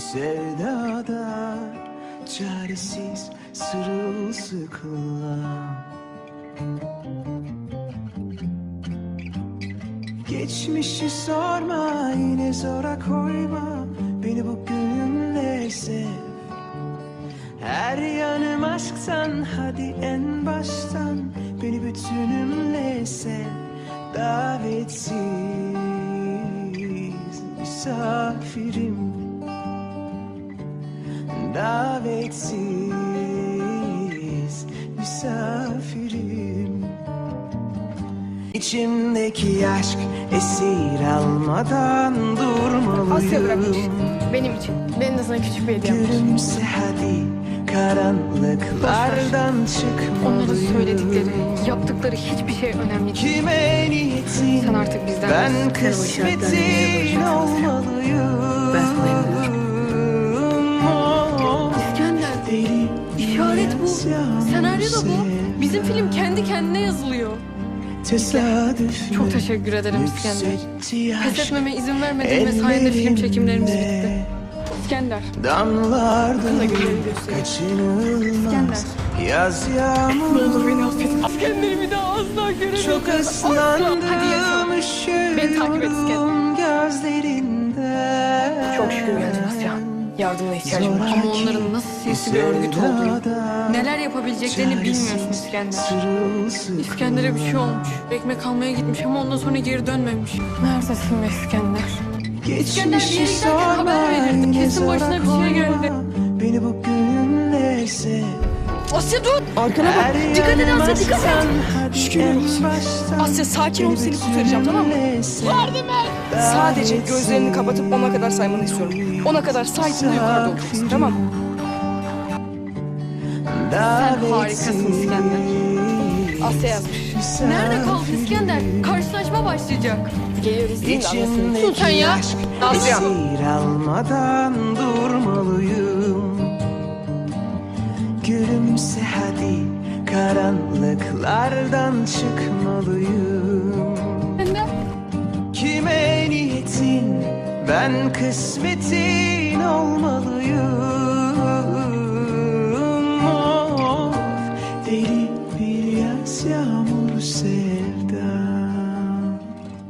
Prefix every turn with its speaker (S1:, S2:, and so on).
S1: sevdada Çaresiz sırılsıklam. Geçmişi sorma yine zora koyma Beni bugünle sev. Her yanım aşktan hadi en baştan Beni bütünümle sev. Davetsiz misafirim Davetsiz misafirim İçimdeki aşk esir almadan durmalıyım
S2: Asya bırak için. Benim için. Benim de sana küçük bir hediyem var.
S1: Gülümse hadi karanlıklardan çıkmalıyım
S2: Onların söyledikleri, yaptıkları hiçbir şey önemli değil.
S1: Kime niyetin
S2: Sen artık bizden
S1: ben kısmetin olmalıyım
S2: Ben sana Senaryo da bu. Bizim film kendi kendine yazılıyor.
S1: Tesadüf
S2: Çok teşekkür ederim İskender. Pes etmeme izin vermediğin ve sayende film çekimlerimiz bitti. İskender,
S1: Damlardan kaçınılmaz Yaz yağmur
S2: ne olur beni affet. İskender'i bir daha asla göremeyeceğim.
S1: Çok ıslandım
S2: Hadi yatalım. Beni takip et İskender. Yardımına ihtiyacım var. Ama onların nasıl siyasi bir örgüt olduğunu, neler yapabileceklerini bilmiyorsun İskender. İskender'e bir şey olmuş. Ekmek almaya gitmiş ama ondan sonra geri dönmemiş. Neredesin be İskender? İskender bir yere giderken haber verirdi. Kesin başına bir şey geldi.
S1: Beni sev
S2: Asya dur! Arkana bak. Dikkat et Asya dikkat et.
S1: Şükürler olsun.
S3: Asya sakin ol seni kurtaracağım tamam mı? Sadece gözlerini kapatıp ona kadar saymanı istiyorum. Ona kadar saydığında yukarıda olacaksın tamam mı?
S1: Sen
S2: harikasın İskender.
S3: Asya yazmış.
S2: Nerede kaldın İskender? Karşılaşma başlayacak.
S3: Geliyoruz değil mi anlasın?
S2: Sus sen ya.
S3: Asya.
S1: Almadan durmalıyım karanlıklardan çıkmalıyım. Kime niyetin? Ben kısmetin olmalıyım. Of deli bir yaz yağmuru sevdan